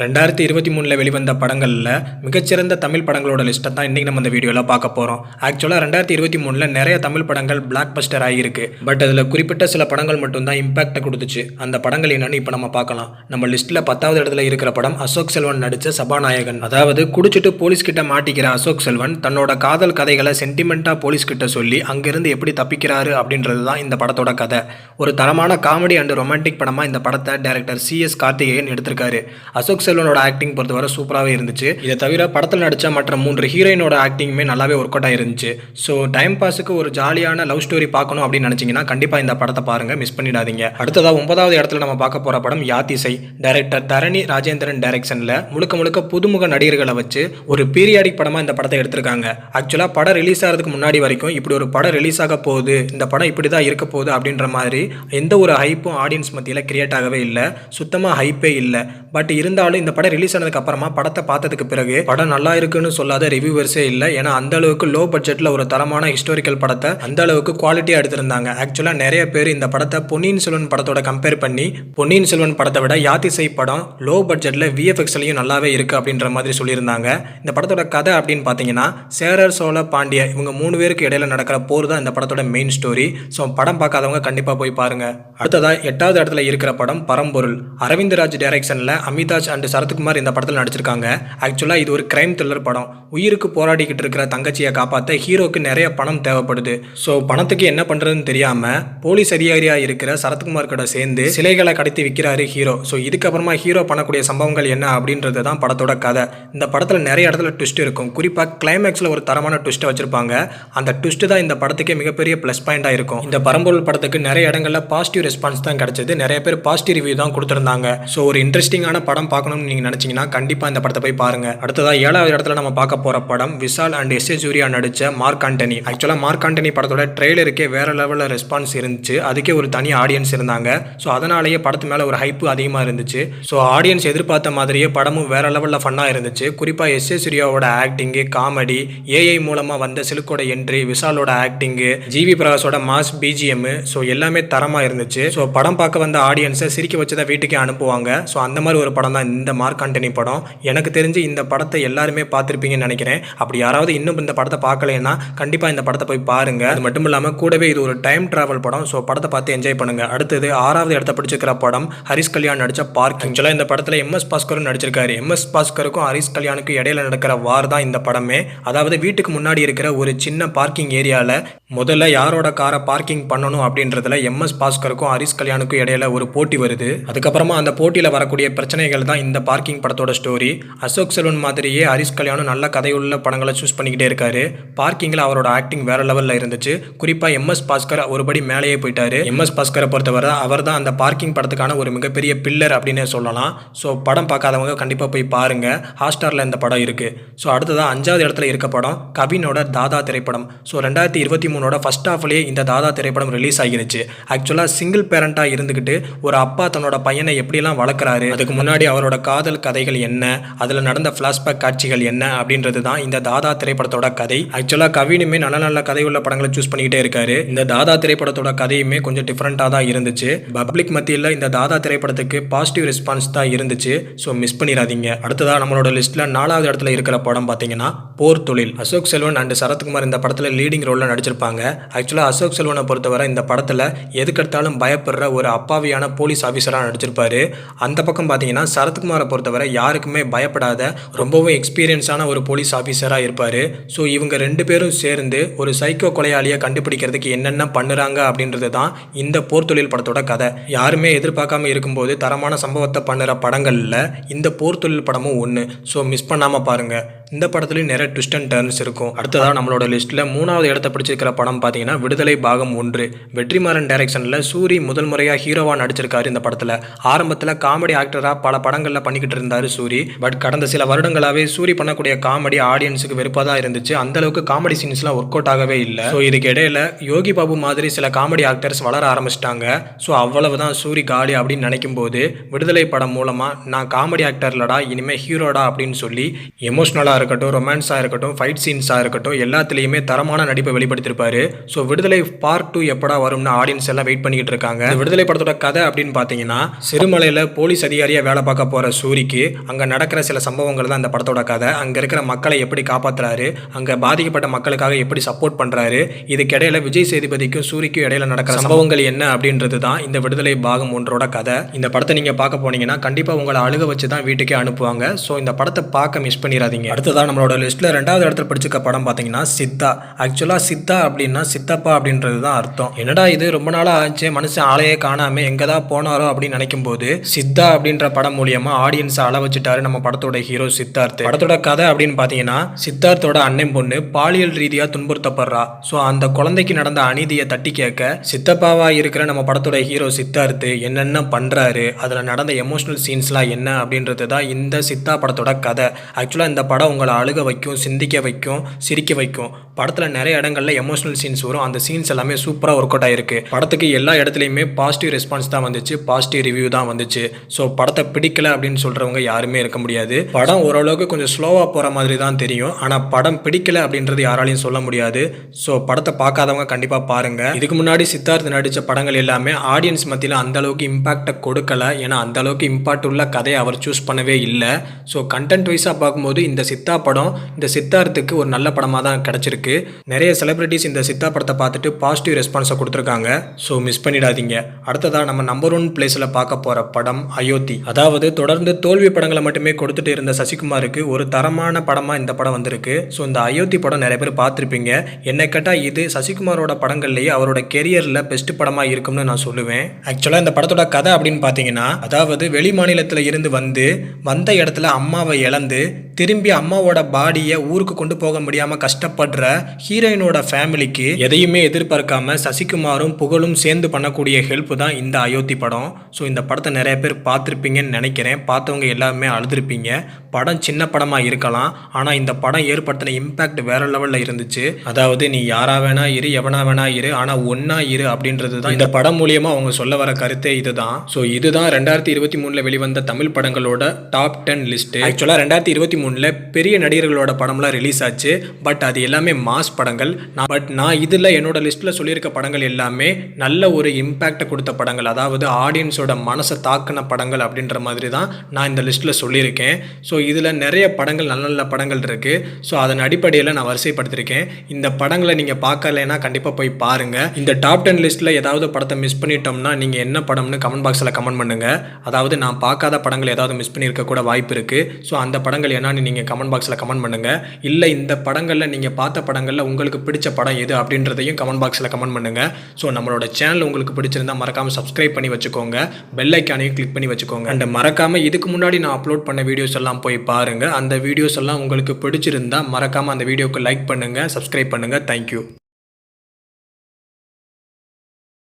ரெண்டாயிரத்தி இருபத்தி மூணில் வெளிவந்த படங்களில் மிகச்சிறந்த தமிழ் படங்களோட லிஸ்ட்டை தான் இன்றைக்கி நம்ம இந்த வீடியோவில் பார்க்க போகிறோம் ஆக்சுவலாக ரெண்டாயிரத்தி இருபத்தி மூணில் நிறைய தமிழ் படங்கள் பிளாக் பஸ்டர் ஆகியிருக்கு. பட் அதில் குறிப்பிட்ட சில படங்கள் மட்டும்தான் இம்பாக்டை கொடுத்துச்சு. அந்த படங்கள் என்னென்னு இப்போ நம்ம பார்க்கலாம். நம்ம லிஸ்ட்டில் பத்தாவது இடத்துல இருக்கிற படம் அசோக் செல்வன் நடித்த சபாநாயகன். அதாவது குடிச்சிட்டு போலீஸ் கிட்ட மாட்டிக்கிற அசோக் செல்வன் தன்னோட காதல் கதைகளை சென்டிமெண்ட்டாக போலீஸ் கிட்ட சொல்லி அங்கேருந்து எப்படி தப்பிக்கிறாரு அப்படின்றது தான் இந்த படத்தோட கதை. ஒரு தரமான காமெடி அண்ட் ரொமான்டிக் படமாக இந்த படத்தை டேரக்டர் சி எஸ் கார்த்திகேயன் எடுத்திருக்காரு. அசோக் செல்வனோட ஆக்டிங் பொறுத்தவரை சூப்பராகவே இருந்துச்சு. இதை தவிர படத்தில் நடித்த மற்ற மூன்று ஹீரோயினோட ஆக்டிங்குமே நல்லாவே ஒர்க் அவுட் ஆயிருந்துச்சு. ஸோ டைம் பாஸுக்கு ஒரு ஜாலியான லவ் ஸ்டோரி பார்க்கணும் அப்படின்னு நினச்சிங்கன்னா கண்டிப்பாக இந்த படத்தை பாருங்கள் மிஸ் பண்ணிடாதீங்க. அடுத்ததாக ஒன்பதாவது இடத்துல நம்ம பார்க்க போகிற படம் யாத்திசை டைரக்டர் தரணி ராஜேந்திரன் டைரக்ஷனில் முழுக்க முழுக்க புதுமுக நடிகர்களை வச்சு ஒரு பீரியாடிக் படமாக இந்த படத்தை எடுத்திருக்காங்க. ஆக்சுவலாக படம் ரிலீஸ் ஆகிறதுக்கு முன்னாடி வரைக்கும் இப்படி ஒரு படம் ரிலீஸ் ஆக போகுது. இந்த படம் இப்படி தான் இருக்க போகுது அப்படின்ற மாதிரி எந்த ஒரு ஹைப்பும் ஆடியன்ஸ் மத்தியில் கிரியேட் ஆகவே இல்லை. சுத்தமாக ஹைப்பே இல்லை. பட் இருந்தாலும் இந்த படம் ரிலீஸ் ஆனதுக்கு அப்புறமா படத்தை பார்த்ததுக்கு பிறகு படம் நல்லா இருக்குன்னு சொல்லாத ரிவ்யூவர்ஸே இல்லை. ஏன்னா அந்த அளவுக்கு லோ பட்ஜெட்ல ஒரு தரமான ஹிஸ்டாரிக்கல் படத்தை அந்த அளவுக்கு குவாலிட்டியாக எடுத்திருந்தாங்க. ஆக்சுவலா நிறைய பேர் இந்த படத்தை பொன்னியின் செல்வன் படத்தோட கம்பேர் பண்ணி பொன்னியின் செல்வன் படத்தை விட யாத்திசை படம் லோ பட்ஜெட்ல விஎஃப்எக்ஸ்லையும் நல்லாவே இருக்கு அப்படின்ற மாதிரி சொல்லியிருந்தாங்க. இந்த படத்தோட கதை அப்படின்னு பார்த்தீங்கன்னா சேரர் சோழ பாண்டிய இவங்க மூணு பேருக்கு இடையில நடக்கிற போர் தான் இந்த படத்தோட மெயின் ஸ்டோரி ஸோ படம் பார்க்காதவங்க கண்டிப்பாக போய் பாருங்க. அடுத்ததா எட்டாவது இடத்துல இருக்கிற படம் பரம்பொருள். அரவிந்த்ராஜ் டைரக்ஷனில் அமிதாஜ் அண்ட் சரத்குமார் இந்த படத்தில் நடிச்சிருக்காங்க. ஆக்சுவலாக இது ஒரு கிரைம் த்ரில்லர் படம். உயிருக்கு போராடிக்கிட்டு இருக்கிற தங்கச்சியை காப்பாற்ற ஹீரோக்கு நிறைய பணம் தேவைப்படுது. ஸோ பணத்துக்கு என்ன பண்ணுறதுன்னு தெரியாமல் போலீஸ் அதிகாரியாக இருக்கிற சரத்குமார் கூட சேர்ந்து சிலைகளை கடத்தி விற்கிறாரு ஹீரோ. ஸோ இதுக்கப்புறமா ஹீரோ பண்ணக்கூடிய சம்பவங்கள் என்ன அப்படின்றது தான் படத்தோட கதை. இந்த படத்தில் நிறைய இடத்துல ட்விஸ்ட் இருக்கும். குறிப்பாக கிளைமேக்ஸில் ஒரு தரமான ட்விஸ்ட்டை வச்சிருப்பாங்க. அந்த ட்விஸ்ட் தான் இந்த படத்துக்கே மிகப்பெரிய ப்ளஸ் பாயிண்டாக இருக்கும். இந்த பரம்பொருள் படத்துக்கு நிறைய இடங்களில் பாசிட்டிவ் ரெஸ்பான்ஸ் தான் கிடைச்சது. நிறைய பேர் பாசிட்டிவ் ரிவ்யூ தான் கொடுத்துருந்தாங்க. ஸோ ஒரு இன்ட்ரெஸ்டிங்கான படம் பார்க்கணும் பார்க்கணும்னு நீங்கள் நினச்சிங்கன்னா கண்டிப்பாக இந்த படத்தை போய் பாருங்கள் அடுத்ததாக ஏழாவது இடத்துல நம்ம பார்க்க போகிற படம் Vishal and S A Surya நடித்த மார்க் ஆண்டனி. ஆக்சுவலாக மார்க் ஆண்டனி படத்தோட ட்ரெய்லருக்கே வேறு லெவலில் ரெஸ்பான்ஸ் இருந்துச்சு. அதுக்கே ஒரு தனி ஆடியன்ஸ் இருந்தாங்க. ஸோ அதனாலேயே படத்து மேலே ஒரு ஹைப்பு அதிகமாக இருந்துச்சு. ஸோ ஆடியன்ஸ் எதிர்பார்த்த மாதிரியே படமும் வேறு லெவலில் ஃபன்னாக இருந்துச்சு. குறிப்பாக எஸ் ஏ சூர்யாவோட ஆக்டிங்கு காமெடி ஏஐ மூலமாக வந்த சிலுக்கோட என்ட்ரி விஷாலோட ஆக்டிங்கு ஜிவி பிரகாஷோட மாஸ் பிஜிஎம் ஸோ எல்லாமே தரமாக இருந்துச்சு. ஸோ படம் பார்க்க வந்த ஆடியன்ஸை சிரிக்க வச்சு தான் வீட்டுக்கே அனுப்புவாங்க. ஸோ அந்த மாதிரி ஒரு படம் தான் இந்த மார்க் ஆண்டனி படம். எனக்கு தெரிஞ்சு இந்த படத்தை எல்லாருமே பார்த்துருப்பீங்கன்னு நினைக்கிறேன். அப்படி யாராவது இன்னும் இந்த படத்தை பார்க்கலைன்னா கண்டிப்பாக இந்த படத்தை போய் பாருங்க. அது மட்டும் இல்லாமல் கூடவே இது ஒரு டைம் டிராவல் படம். ஸோ படத்தை பார்த்து என்ஜாய் பண்ணுங்க. அடுத்தது ஆறாவது இடத்த பிடிச்சிருக்கிற படம் ஹரிஷ் கல்யாண் நடிச்ச பார்க் ஆக்சுவலாக இந்த படத்தில் எம்எஸ் பாஸ்கரும் நடிச்சிருக்காரு. எம்எஸ் பாஸ்கருக்கும் ஹரிஷ் கல்யாணுக்கும் இடையில நடக்கிற வார் தான் இந்த படமே. அதாவது வீட்டுக்கு முன்னாடி இருக்கிற ஒரு சின்ன பார்க்கிங் ஏரியாவில் முதல்ல யாரோட காரை பார்க்கிங் பண்ணணும் அப்படின்றதுல எம்எஸ் பாஸ்கருக்கும் ஹரிஷ் கல்யாணுக்கும் இடையில ஒரு போட்டி வருது. அதுக்கப்புறமா அந்த போட்டியில் வரக்கூடிய பிரச்சனைகள் தான் இந்த பார்க்கிங் படத்தோட ஸ்டோரி அசோக் செல்வன் மாதிரியே ஹரிஷ் கல்யாணும் நல்ல கதையுள்ள படங்களை சூஸ் பண்ணிக்கிட்டே இருக்காரு. பார்க்கிங்கில் அவரோட ஆக்டிங் வேற லெவலில் இருந்துச்சு. குறிப்பாக எம்எஸ் பாஸ்கர் ஒருபடி மேலேயே போயிட்டாரு. எம்எஸ் பாஸ்கரை பொறுத்தவரை அவர் தான் அந்த பார்க்கிங் படத்துக்கான ஒரு மிகப்பெரிய பில்லர் அப்படின்னே சொல்லலாம். ஸோ படம் பார்க்காதவங்க கண்டிப்பாக போய் பாருங்க. ஹாஸ்டாரில் இந்த படம் இருக்கு. ஸோ அடுத்ததாக அஞ்சாவது இடத்துல இருக்க படம் கவினோட தாதா திரைப்படம். ஸோ ரெண்டாயிரத்தி இருபத்தி மூணோட ஃபர்ஸ்ட் ஹாஃப்லேயே இந்த தாதா திரைப்படம் ரிலீஸ் ஆகிருச்சு. ஆக்சுவலாக சிங்கிள் பேரண்டாக இருந்துக்கிட்டு ஒரு அப்பா தன்னோட பையனை எப்படிலாம் வளர்க்குறாரு அதுக்கு முன்னாடி அவரோட காதல் கதைகள் என்ன? அதில் நடந்த ஃப்ளாஷ்பேக் காட்சிகள் என்ன? அப்படின்றது தான் இந்த தாதா திரைப்படத்தோட கதை. ஆக்சுவலாக கவினுமே நல்ல நல்ல கதை உள்ள படங்களை சூஸ் பண்ணிக்கிட்டே இருக்காரு. இந்த தாதா திரைப்படத்தோட கதையுமே கொஞ்சம் டிஃப்ரெண்ட்டாக தான் இருந்துச்சு. பப்ளிக் மத்தியில் இந்த தாதா திரைப்படத்துக்கு பாசிட்டிவ் ரெஸ்பான்ஸ் தான் இருந்துச்சு. ஸோ மிஸ் பண்ணிடாதீங்க. அடுத்ததாக நம்மளோட லிஸ்ட்டில் நாலாவது இடத்துல இருக்கிற படம் பார்த்தீங்கன்னா போர் தொழில். அசோக் செல்வன் அண்ட் சரத்குமார் இந்த படத்தில் லீடிங் ரோலில் நடிச்சிருப்பாங்க. ஆக்சுவலாக அசோக் செல்வனை பொறுத்தவரை இந்த படத்தில் எதுக்கெடுத்தாலும் பயப்படுற ஒரு அப்பாவியான போலீஸ் ஆஃபீஸராக நடிச்சிருப்பாரு. அந்த பக்கம் பார்த்தீங்கன்னா சரத்குமாரை பொறுத்தவரை யாருக்குமே பயப்படாத ரொம்பவும் எக்ஸ்பீரியன்ஸான ஒரு போலீஸ் ஆஃபீஸராக இருப்பார். ஸோ இவங்க ரெண்டு பேரும் சேர்ந்து ஒரு சைக்கோ கொலையாளியை கண்டுபிடிக்கிறதுக்கு என்னென்ன பண்ணுறாங்க அப்படின்றது தான் இந்த போர்த்தொழில் படத்தோட கதை. யாருமே எதிர்பார்க்காம இருக்கும்போது தரமான சம்பவத்தை பண்ணுற படங்களில் இந்த போர்த்தொழில் படமும் ஒன்று ஸோ மிஸ் பண்ணாமல் பாருங்கள் இந்த படத்துலையும் நிறைய ட்விஸ்ட் அண்ட் டர்ன்ஸ் இருக்கும். அடுத்ததாக நம்மளோட லிஸ்ட்டில் மூணாவது இடத்த பிடிச்சிருக்கிற படம் பார்த்தீங்கன்னா விடுதலை பாகம் ஒன்று. வெற்றிமாறன் டைரக்ஷனில் சூரி முதல் முறையாக ஹீரோவாக நடிச்சிருக்காரு இந்த படத்தில். ஆரம்பத்தில் காமெடி ஆக்டராக பல படங்களில் பண்ணிக்கிட்டு இருந்தார் சூரி. பட் கடந்த சில வருடங்களாகவே சூரி பண்ணக்கூடிய காமெடி ஆடியன்ஸுக்கு வெறுப்பாக தான் இருந்துச்சு. அந்த அளவுக்கு காமெடி சீன்ஸ்லாம் ஒர்க் அவுட் ஆகவே இல்லை. ஸோ இதுக்கு இடையில யோகி பாபு மாதிரி சில காமெடி ஆக்டர்ஸ் வளர ஆரம்பிச்சிட்டாங்க. ஸோ அவ்வளவு தான் சூரி காலி அப்படின்னு நினைக்கும் போது விடுதலை படம் மூலமாக நான் காமெடி ஆக்டர்லடா இனிமேல் ஹீரோடா அப்படின்னு சொல்லி எமோஷ்னலாக ஆக்ஷன்ஸாக இருக்கட்டும் ரொமான்ஸாக இருக்கட்டும் ஃபைட் சீன்ஸாக இருக்கட்டும் எல்லாத்துலேயுமே தரமான நடிப்பை வெளிப்படுத்தியிருப்பாரு ஸோ விடுதலை பார்ட் டூ எப்படா வரும்னு ஆடியன்ஸ் எல்லாம் வெயிட் பண்ணிக்கிட்டு இருக்காங்க. இந்த விடுதலை படத்தோட கதை அப்படின்னு பார்த்தீங்கன்னா சிறுமலையில் போலீஸ் அதிகாரியாக வேலை பார்க்க போகிற சூரிக்கு அங்கே நடக்கிற சில சம்பவங்கள் தான் அந்த படத்தோட கதை. அங்கே இருக்கிற மக்களை எப்படி காப்பாற்றுறாரு அங்கே பாதிக்கப்பட்ட மக்களுக்காக எப்படி சப்போர்ட் பண்ணுறாரு இதுக்கிடையில விஜய் சேதுபதிக்கும் சூரிக்கும் இடையில நடக்கிற சம்பவங்கள் என்ன அப்படின்றது தான் இந்த விடுதலை பாகம் ஒன்றோட கதை. இந்த படத்தை நீங்கள் பார்க்க போனீங்கன்னா கண்டிப்பாக உங்களை அழுக வச்சு தான் வீட்டுக்கே அனுப்புவாங்க. ஸோ இந்த படத்தை பார்க்க மிஸ் பண்ணிடாதீங்க. அடுத்ததான் நம்மளோட லிஸ்ட்டில் ரெண்டாவது இடத்துல படிச்சிருக்க படம் பார்த்தீங்கன்னா சித்தா. ஆக்சுவலாக சித்தா அப்படின்னா சித்தப்பா அப்படின்றது தான் அர்த்தம். என்னடா இது? ரொம்ப நாளாக ஆச்சு. மனுஷன் ஆளையே காணாமல் எங்கே தான் போனாரோ அப்படின்னு நினைக்கும் போது சித்தா அப்படின்ற படம் மூலியமா ஆடியன்ஸை அள வச்சுட்டாரு நம்ம படத்தோட ஹீரோ சித்தார்த். படத்தோட கதை அப்படின்னு பார்த்தீங்கன்னா சித்தார்த்தோட அண்ணன் பொண்ணு பாலியல் ரீதியாக துன்புறுத்தப்படுறா. ஸோ அந்த குழந்தைக்கு நடந்த அநீதியை தட்டி கேட்க சித்தப்பாவா இருக்கிற நம்ம படத்தோட ஹீரோ சித்தார்த்து என்னென்ன பண்ணுறாரு அதில் நடந்த எமோஷனல் சீன்ஸ்லாம் என்ன அப்படின்றது தான் இந்த சித்தா படத்தோட கதை. ஆக்சுவலாக இந்த படம் உங்களை அழுக வைக்கும் சிந்திக்க வைக்கும் சிரிக்க வைக்கும். படத்தில் நிறைய இடங்களில் எமோஷனல் சீன்ஸ் வரும். அந்த சீன்ஸ் எல்லாமே சூப்பராக ஒர்க் அவுட் ஆயிருக்கு. படத்துக்கு எல்லா இடத்துலையுமே பாசிட்டிவ் ரெஸ்பான்ஸ் தான் வந்துச்சு. பாசிட்டிவ் ரிவ்யூ தான் வந்துச்சு. ஸோ படத்தை பிடிக்கல அப்படின்னு சொல்கிறவங்க யாருமே இருக்க முடியாது. படம் ஓரளவுக்கு கொஞ்சம் ஸ்லோவாக போகிற மாதிரி தான் தெரியும். ஆனால் படம் பிடிக்கல அப்படின்றது யாராலையும் சொல்ல முடியாது. ஸோ படத்தை பார்க்காதவங்க கண்டிப்பாக பாருங்கள் இதுக்கு முன்னாடி சித்தார்த் நடித்த படங்கள் எல்லாமே ஆடியன்ஸ் மத்தியில் அந்த அளவுக்கு இம்பாக்டை கொடுக்கல. ஏன்னா அந்த அளவுக்கு இம்பாக்ட் உள்ள கதையை அவர் சூஸ் பண்ணவே இல்லை. ஸோ கண்டென்ட் வைஸாக பார்க்கும்போது இந்த சித்தா படம் இந்த சித்தார்த்துக்கு ஒரு நல்ல படமாக தான் கிடச்சிருக்கு. நிறைய செலிபிரிட்டிஸ் இந்த சித்தா படத்தை பார்த்துட்டு பாசிட்டிவ் ரெஸ்பான்ஸை கொடுத்துருக்காங்க. ஸோ மிஸ் பண்ணிடாதீங்க. அடுத்ததாக நம்ம நம்பர் ஒன் பிளேஸில் பார்க்க போகிற படம் அயோத்தி. அதாவது தொடர்ந்து தோல்வி படங்களை மட்டுமே கொடுத்துட்டு இருந்த சசிகுமாருக்கு ஒரு தரமான படமாக இந்த படம் வந்திருக்கு. ஸோ இந்த அயோத்தி படம் நிறைய பேர் பார்த்துருப்பீங்க. என்னை கேட்டால் இது சசிகுமாரோட படங்கள்லேயே அவரோட கெரியரில் பெஸ்ட் படமாக இருக்கும்னு நான் சொல்லுவேன். ஆக்சுவலாக இந்த படத்தோட கதை அப்படின்னு பார்த்தீங்கன்னா அதாவது வெளி மாநிலத்தில் இருந்து வந்து வந்த இடத்துல அம்மாவை இழந்து திரும்பி அம்மா அம்மாவோட பாடியை ஊருக்கு கொண்டு போக முடியாமல் கஷ்டப்படுற ஹீரோயினோட ஃபேமிலிக்கு எதையுமே எதிர்பார்க்காம சசிகுமாரும் புகழும் சேர்ந்து பண்ணக்கூடிய ஹெல்ப் தான் இந்த அயோத்தி படம். ஸோ இந்த படத்தை நிறைய பேர் பார்த்துருப்பீங்கன்னு நினைக்கிறேன். பார்த்தவங்க எல்லாருமே அழுதுருப்பீங்க. படம் சின்ன படமாக இருக்கலாம் ஆனால் இந்த படம் ஏற்படுத்தின இம்பேக்ட் வேற லெவலில் இருந்துச்சு. அதாவது நீ யாரா வேணா இரு எவனா வேணா இரு ஆனால் ஒன்றா இரு அப்படின்றது தான் இந்த படம் மூலியமாக அவங்க சொல்ல வர கருத்தே இதுதான். ஸோ இதுதான் ரெண்டாயிரத்தி இருபத்தி மூணில் வெளிவந்த தமிழ் படங்களோட டாப் டென் லிஸ்ட் ஆக்சுவலாக ரெண்டாயிரத்தி இருபத்தி மூணில் பெரிய நடிகர்களோட படம்லாம் ரிலீஸ் ஆச்சு. பட் அது எல்லாமே மாஸ் படங்கள். நான் பட் நான் இதில் என்னோட லிஸ்ட்டில் சொல்லியிருக்க படங்கள் எல்லாமே நல்ல ஒரு இம்பேக்டை கொடுத்த படங்கள். அதாவது ஆடியன்ஸோட மனசை தாக்கின படங்கள் அப்படின்ற மாதிரி தான் நான் இந்த லிஸ்ட்டில் சொல்லியிருக்கேன். ஸோ இதில் நிறைய படங்கள் நல்ல நல்ல படங்கள் இருக்குது ஸோ அதன் அடிப்படையில் நான் வரிசைப்படுத்திருக்கேன். இந்த படங்களை நீங்கள் பார்க்கலைன்னா கண்டிப்பாக போய் பாருங்கள் இந்த டாப் டென் லிஸ்ட்டில் ஏதாவது படத்தை மிஸ் பண்ணிட்டோம்னா நீங்கள் என்ன படம்னு கமெண்ட் பாக்ஸில் கமெண்ட் பண்ணுங்கள் அதாவது நான் பார்க்காத படங்கள் ஏதாவது மிஸ் பண்ணியிருக்க கூட வாய்ப்பு இருக்குது ஸோ அந்த படங்கள் என்னன்னு நீங்கள் கமெண்ட் பாக்ஸில் கமெண்ட் பண்ணுங்கள் இல்லை இந்த படங்களில் நீங்கள் பார்த்த படங்களில் உங்களுக்கு பிடிச்ச படம் எது அப்படின்றதையும் கமெண்ட் பாக்ஸில் கமெண்ட் பண்ணுங்கள் ஸோ நம்மளோட சேனல் உங்களுக்கு பிடிச்சிருந்தா மறக்காமல் சப்ஸ்கிரைப் பண்ணி வச்சுக்கோங்க. பெல் ஐக்கானையும் கிளிக் பண்ணி வச்சுக்கோங்க. அண்ட் மறக்காமல் இதுக்கு முன்னாடி நான் அப்லோட் பண்ண வீடியோஸ் எல்லாம் போய் பாருங்கள் அந்த வீடியோஸ் எல்லாம் உங்களுக்கு பிடிச்சிருந்தா மறக்காமல் அந்த வீடியோவுக்கு லைக் பண்ணுங்கள் சப்ஸ்கிரைப் பண்ணுங்கள் தேங்க்யூ